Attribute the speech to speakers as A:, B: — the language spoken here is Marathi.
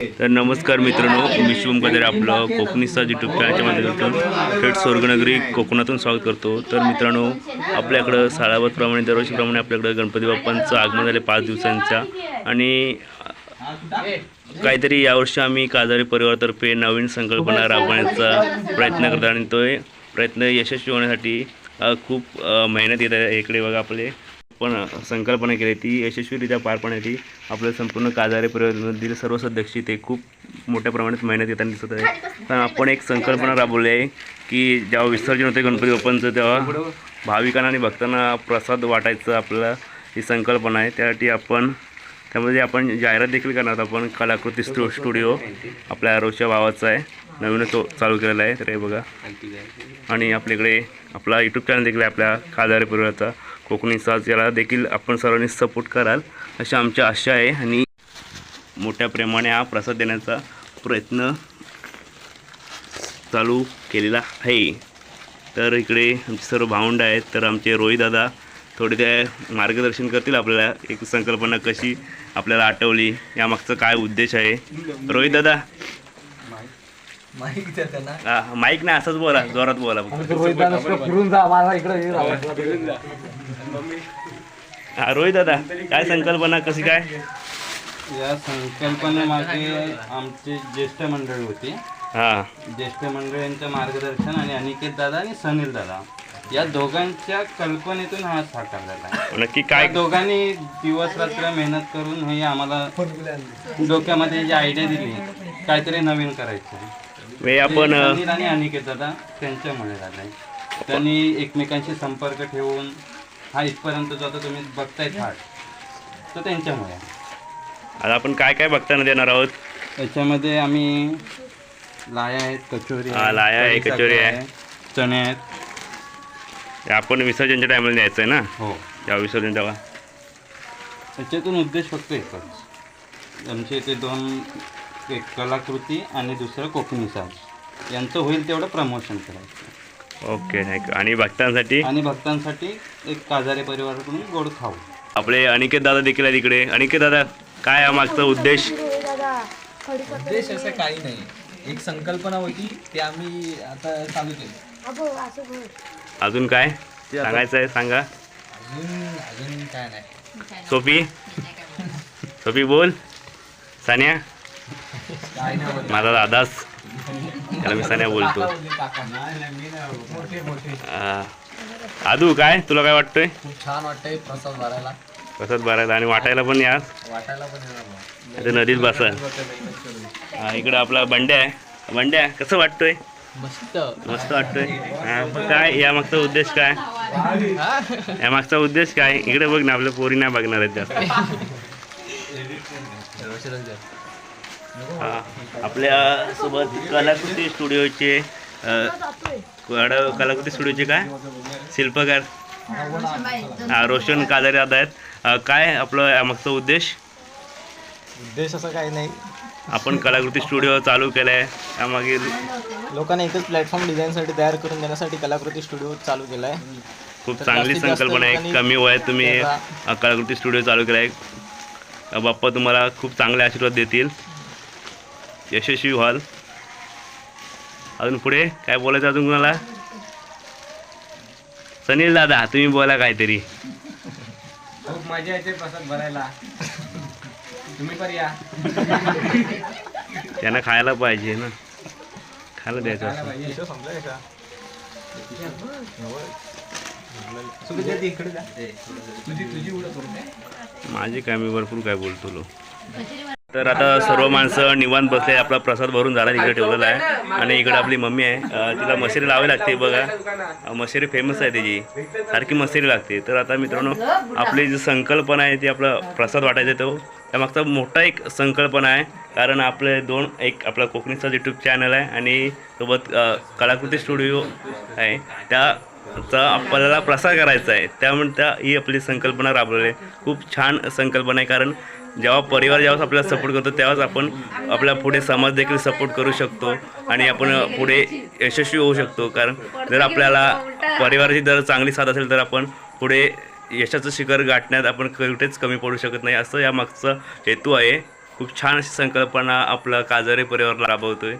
A: तर नमस्कार मित्रांनो मी शुभम कदरे आपलं कोकणीचा यूट्यूब चॅनलच्या माध्यमातून थेट स्वर्गनगरी कोकणातून स्वागत करतो. तर मित्रांनो आपल्याकडं साळावतप्रमाणे दरवर्षीप्रमाणे आपल्याकडं गणपती बाप्पांचं आगमन झाले पाच दिवसांच्या. आणि काहीतरी यावर्षी आम्ही काजारी परिवारातर्फे नवीन संकल्पना राबवण्याचा प्रयत्न करतो आणि तो प्रयत्न यशस्वी होण्यासाठी खूप मेहनत येत आहे इकडे बघा आपले. पण संकल्पना केली ती यशस्वीरित्या पार पाडण्यासाठी आपल्या संपूर्ण काजारे परिवारामधील सर्व सदस्य ते खूप मोठ्या प्रमाणात मेहनत येताना दिसत आहे. तर आपण एक संकल्पना राबवली आहे की जेव्हा विसर्जन होते गणपती बाप्पांचं तेव्हा भाविकांना आणि भक्तांना प्रसाद वाटायचं आपल्याला ही संकल्पना आहे. त्यासाठी आपण त्यामध्ये आपण जाहिरात देखील करणार आहोत. आपण कलाकृती स्टु स्टुडिओ आपल्या रोजच्या भावाचा आहे. नवीनच तो चालू केलेला आहे तर हे बघा. आणि आपल्याकडे आपला यूट्यूब चॅनल देखील आपल्या खादारे परिवाराचा. कोकणी साज याला देखील आपण सर्वांनी सपोर्ट कराल अशी आमची आशा आहे. आणि मोठ्या प्रमाणे हा प्रसाद देण्याचा प्रयत्न चालू केलेला आहे. तर इकडे आमचे सर्व भावंड आहेत तर आमचे रोहित दादा थोडे ते मार्गदर्शन करतील आपल्याला एक संकल्पना कशी आपल्याला आठवली यामागचा काय उद्देश आहे. रोहित दादा.
B: माहिती द्या त्यांना.
A: हा, माईक नाही असंच बोला जोरात बोला फक्त.
B: फिरून जा माझा इकडे हे राहा.
A: हा रोहित दादा काय संकल्पना कशी काय?
C: या संकल्पनेमागे आमचे ज्येष्ठ मंडळी होती.
A: हा.
C: ज्येष्ठ मंडळी यांचं मार्गदर्शन आणि अनिकेत दादा आणि सनील दादा. या दोघांच्या कल्पनेतून हा साकार झाला. आहे.
A: नक्की काय
C: या दोघांनी दिवस रात्र मेहनत करून हे आम्हाला डोक्यामध्ये जी आयडिया दिली काहीतरी नवीन करायचं.
A: वे आपण
C: आणि अनिकेत दादा त्यांच्यामुळे झालंय. त्यांनी एकमेकांशी संपर्क ठेवून हा इथपर्यंत जो आता तुम्ही बघताय थाट तो त्यांच्यामुळे आहे.
A: आता आपण काय काय बघताना देणार आहोत?
C: याच्यामध्ये आम्ही लाया आहेत कचोरी
A: हा, लाया आहे,
C: कढीसाखर
A: कचोरी आहे.
C: चणे आहेत.
A: हे आपण विसर्जनच्या टायमाला द्यायचं आहे ना?
C: हो.
A: जेव्हा विसर्जन तेव्हा.
C: त्याच्यातून उद्देश फक्त एकच. आमच्या इथे दोन एक कलाकृती आणि दुसरं कोकणी साज. यांचं होईल तेवढं प्रमोशन करायचं.
A: ओके थँक्यू आणि भक्तांसाठी?
C: आणि भक्तांसाठी एक काजारे परिवाराकडून गोड खाऊ.
A: आपले अनिकेत दादा देखील आहेत इकडे. अनिकेत दादा काय मागचा उद्देश?
B: उद्देश असं काही नाही. एक संकल्पना होती ती आम्ही आता चालू केली.
A: अजून काय? सांगायचं आहे सांगा.
B: अजून अजून काय नाही.
A: सोपी सोपी बोल. सान्या?
B: नाही.
A: माझा दादाच त्याला मी सान्या बोलतो. आदू काय? तुला काय वाटतंय?
B: छान वाटतंय प्रसाद भरायला.
A: कसंच भरायला आणि वाटायला पण या.
B: वाटायला पण
A: नदीत बसा. हा इकडं आपला बंड्या आहे. बंड्या कसं वाटतोय?
B: मस्त.
A: मस्त वाटतोय. काय? या मागचा उद्देश काय? या मागचा उद्देश काय? इकडे बघ ना आपल्या पोरी नाही बघणार आहेत जास्त. हा, आपल्यासोबत कलाकृती स्टुडिओचे कलाकृती स्टुडिओचे काय? शिल्पकार. हा रोशन काजारे दादा आहेत. काय आपलं मागचा उद्देश?
D: उद्देश असं काही नाही.
A: आपण कलाकृती स्टुडिओ चालू केला आहे त्यामागे
D: लोकांना एकच प्लॅटफॉर्म डिझाईनसाठी तयार करून देण्यासाठी कलाकृती स्टुडिओ चालू केला आहे
A: खूप चांगली संकल्पना आहे. कमी वयात तुम्ही कलाकृती स्टुडिओ चालू केला आहे बाप्पा तुम्हाला खूप चांगले आशीर्वाद देतील. यशस्वी व्हाल. अजून पुढे काय बोलायचं अजून कुणाला? सनील दादा तुम्ही बोला काहीतरी.
B: खूप मजा येते प्रसाद भरायला. तुम्ही पण या.
A: त्यांना खायला पाहिजे ना. खायला द्यायचं असं.
B: तुझी तुझी उडत.
A: माझे काय मी भरपूर काय बोलतो लो. तर आता सर्व माणसं निवांत बसले आपला प्रसाद भरून झाला इकडे ठेवलेला आहे. आणि इकडे आपली मम्मी आहे. तिला मशेरी लावावी लागते बघा. मशेरी फेमस आहे त्याची सारखी मशेरी लागते. तर आता मित्रांनो आपली जी संकल्पना आहे ती आपला प्रसाद वाटायचा तो. त्यामागचा मोठा एक संकल्पना आहे. कारण आपले दोन एक आपला कोकणीचा यूट्यूब चॅनल आहे आणि सोबत कलाकृती स्टुडिओ आहे. त्या चा आपल्याला प्रसार करायचा आहे. त्यामुळे त्या ही आपली संकल्पना राबवलेली आहे. खूप छान संकल्पना आहे. कारण जेव्हा परिवार जेव्हा आपल्याला सपोर्ट करतो तेव्हाच आपण आपल्या पुढे समाज देखील सपोर्ट करू शकतो आणि आपण पुढे यशस्वी होऊ शकतो. कारण जर आपल्याला परिवाराची जर चांगली साथ असेल तर आपण पुढे यशाचं शिखर गाठण्यात आपण कुठेच कमी पडू शकत नाही. असं या मागचा हेतू आहे. खूप छान अशी संकल्पना आपला काजरे परिवार आहे